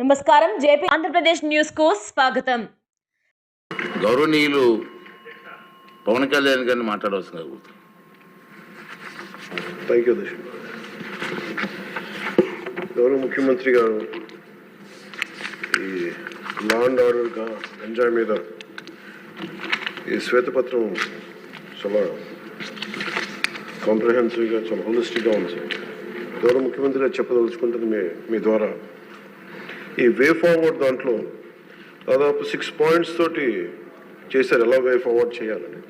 నమస్కారం. జేపీ ఆంధ్రప్రదేశ్ న్యూస్కు స్వాగతం. గౌరవనీయులు పవన్ కళ్యాణ్ గారిని మాట్లాడవలసిన గౌరవ ముఖ్యమంత్రి గారు ఈ లా అండ్ ఆర్డర్ గంజాయి మీద ఈ శ్వేతపత్రం చాలా కాంప్రహెన్సివ్గా చాలా హోలిస్టిక్గా ఉంది. సార్ గౌరవ ముఖ్యమంత్రి గారు చెప్పదలుచుకుంటుంది మీ మీ ద్వారా. ఈ వే ఫార్వర్డ్ దాంట్లో దాదాపు సిక్స్ పాయింట్స్ తోటి చేశారు ఎలా వే ఫార్వర్డ్ చేయాలని.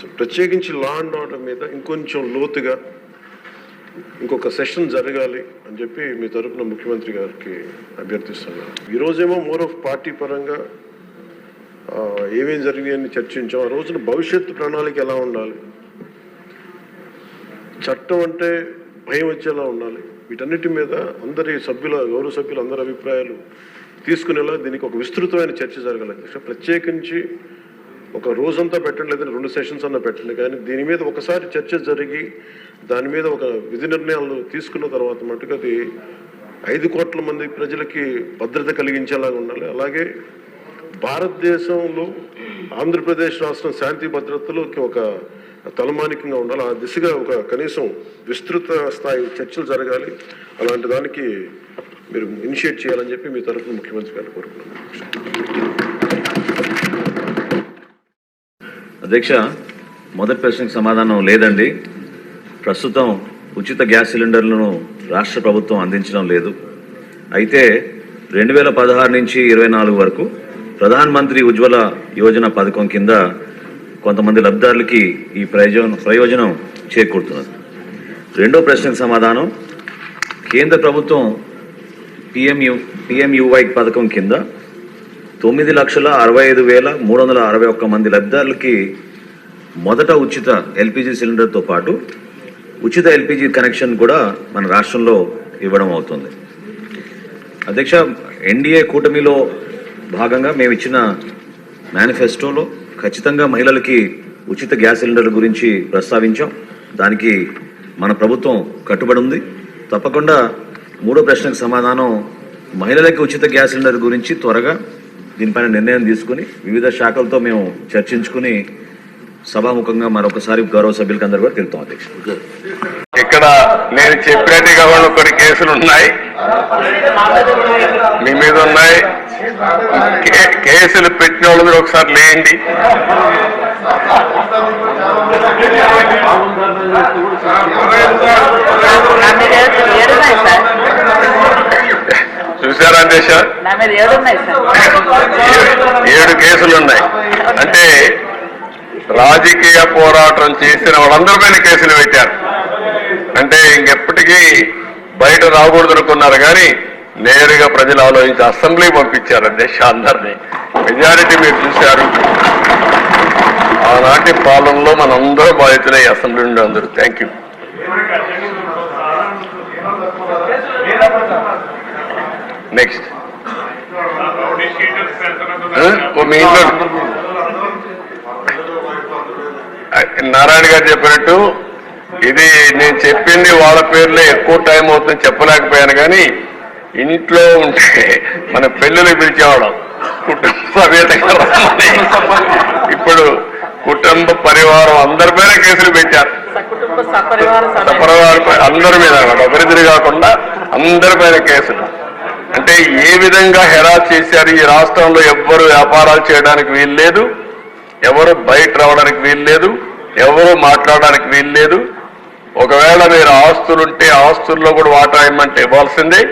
సో ప్రత్యేకించి లా అండ్ ఆర్డర్ మీద ఇంకొంచెం లోతుగా ఇంకొక సెషన్ జరగాలి అని చెప్పి మీ తరపున ముఖ్యమంత్రి గారికి అభ్యర్థిస్తున్నాను. ఈరోజేమో మోర్ ఆఫ్ పార్టీ పరంగా ఏమేమి జరిగాయని చర్చించాం. ఆ రోజున భవిష్యత్తు ప్రణాళిక ఎలా ఉండాలి? చట్టం అంటే భయం వచ్చేలా ఉండాలి. వీటన్నిటి మీద అందరి సభ్యుల గౌరవ సభ్యుల అందరి అభిప్రాయాలు తీసుకునేలా దీనికి ఒక విస్తృతమైన చర్చ జరగాలి. అధ్యక్ష ప్రత్యేకించి ఒక రోజంతా పెట్టండి రెండు సెషన్స్ అన్న పెట్టండి కానీ దీని మీద ఒకసారి చర్చ జరిగి దాని మీద ఒక విధి నిర్ణయాలు తీసుకున్న తర్వాత మటుకు అది ఐదు కోట్ల మంది ప్రజలకి భద్రత కలిగించేలాగా ఉండాలి. అలాగే భారతదేశంలో ఆంధ్రప్రదేశ్ రాష్ట్రం శాంతి భద్రతలోకి ఒక తలమానికంగా ఉండాలి. ఆ దిశగా ఒక కనీసం విస్తృత స్థాయి చర్చలు జరగాలి. అలాంటి దానికి మీరు ఇనిషియేట్ చేయాలని చెప్పి మీ తరఫున ముఖ్యమంత్రి గారిని కోరుకున్నాను అధ్యక్ష మొదటి ప్రశ్నకు సమాధానం లేదండి. ప్రస్తుతం ఉచిత గ్యాస్ సిలిండర్లను రాష్ట్ర ప్రభుత్వం అందించడం లేదు. అయితే రెండు వేల పదహారు నుంచి ఇరవై నాలుగు వరకు ప్రధాన మంత్రి ఉజ్వల యోజన పథకం కింద కొంతమంది లబ్ధిదారులకి ఈ ప్రయోజనం ప్రయోజనం చేకూరుతున్నది. రెండో ప్రశ్నకు సమాధానం కేంద్ర ప్రభుత్వం పిఎంయు పిఎంయువై పథకం కింద తొమ్మిది లక్షల అరవై ఐదు వేల మూడు వందల అరవై ఒక్క మంది లబ్ధిదారులకి మొదట ఉచిత ఎల్పిజి సిలిండర్తో పాటు ఉచిత ఎల్పిజి కనెక్షన్ కూడా మన రాష్ట్రంలో ఇవ్వడం అవుతుంది. అధ్యక్ష ఎన్డీఏ కూటమిలో భాగంగా మేము ఇచ్చిన మేనిఫెస్టోలో ఖచ్చితంగా మహిళలకి ఉచిత గ్యాస్ సిలిండర్ గురించి ప్రస్తావించాం. దానికి మన ప్రభుత్వం కట్టుబడి ఉంది తప్పకుండా మూడో ప్రశ్నకు సమాధానం మహిళలకి ఉచిత గ్యాస్ సిలిండర్ గురించి త్వరగా దీనిపైన నిర్ణయం తీసుకుని వివిధ శాఖలతో మేము చర్చించుకుని సభాముఖంగా మరొకసారి గౌరవ సభ్యులకి అందరూ కూడా తెలుపుతాం అధ్యక్ష. ఇక్కడ నేను చెప్పినట్టుగా కొన్ని కేసులు ఉన్నాయి మీ మీద ఉన్నాయి. కేసులు పెట్టిన వాళ్ళు మీరు ఒకసారి లేండి సార్ చూసారా దేశ ఏడు కేసులు ఉన్నాయి. అంటే రాజకీయ పోరాటం చేసిన వాళ్ళందరి పైన కేసులు పెట్టారు. అంటే ఇంకెప్పటికీ బయట రాకూడదు అనుకున్నారు కానీ నేరుగా ప్రజలు ఆలోచించి అసెంబ్లీ పంపించారు అధ్యక్ష అందరినీ మెజారిటీ మీరు చూశారు. ఆనాటి పాలనలో మనందరూ బాధితులై అసెంబ్లీ నుండి అందరూ. Thank you. నెక్స్ట్. మీ ఇంట్లో. నారాయణ గారు చెప్పినట్టు ఇది నేను చెప్పింది వాళ్ళ పేర్లే ఎక్కువ టైం అవుతుంది చెప్పలేకపోయాను కానీ ఇంట్లో ఉంటే మన పెళ్ళిళ్ళు పిలిచేవాడు కుటుంబ సమేతంగా ఇప్పుడు కుటుంబ పరివారం అందరి పైన కేసులు పెట్టారు. సపరివారం అందరి మీద అన్నమాట. ఒకరిద్దరు కాకుండా అందరి పైన కేసులు. అంటే ఏ విధంగా హెరాస్ చేశారు ఈ రాష్ట్రంలో ఎవ్వరు వ్యాపారాలు చేయడానికి వీలు లేదు. ఎవరు బయట రావడానికి వీలు లేదు. ఎవరు మాట్లాడడానికి వీలు లేదు. ఒకవేళ మీరు ఆస్తులుంటే ఆస్తుల్లో కూడా వాటా ఇమ్మంటే ఇవ్వాల్సిందే.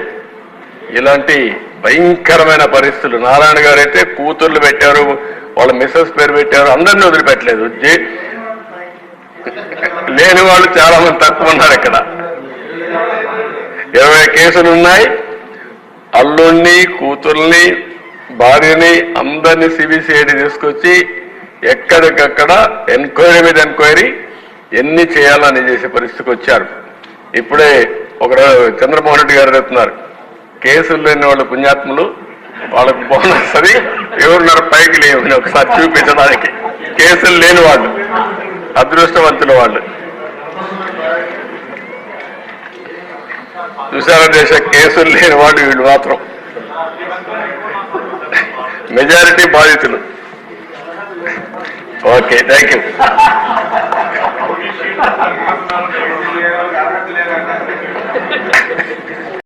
ఇలాంటి భయంకరమైన పరిస్థితులు. నారాయణ గారు అయితే కూతుర్లు పెట్టారు వాళ్ళ మిస్సెస్ పేరు పెట్టారు అందరినీ వదిలిపెట్టలేదు. లేని వాళ్ళు చాలా మంది తక్కువ ఉన్నారు ఇక్కడ. ఇరవై కేసులు ఉన్నాయి. అల్లుణ్ణి కూతుర్ని భార్యని అందరినీ సిబిసిఐడి తీసుకొచ్చి ఎక్కడికక్కడ ఎంక్వైరీ మీద ఎంక్వైరీ ఎన్ని చేయాలని చేసే పరిస్థితికి వచ్చారు. ఇప్పుడే ఒక చంద్రమోహన్ రెడ్డి గారు చెప్తున్నారు. కేసులు లేని వాళ్ళు పుణ్యాత్ములు వాళ్ళకు బోనస్ అది. ఎవరున్నారు పైకి లేవు ఒకసారి చూపించడానికి. కేసులు లేని వాళ్ళు అదృష్టవంతుల వాళ్ళు. చూసారా దేశ కేసులు లేని వాళ్ళు వీళ్ళు మాత్రం. మెజారిటీ బాధితులు. Okay thank you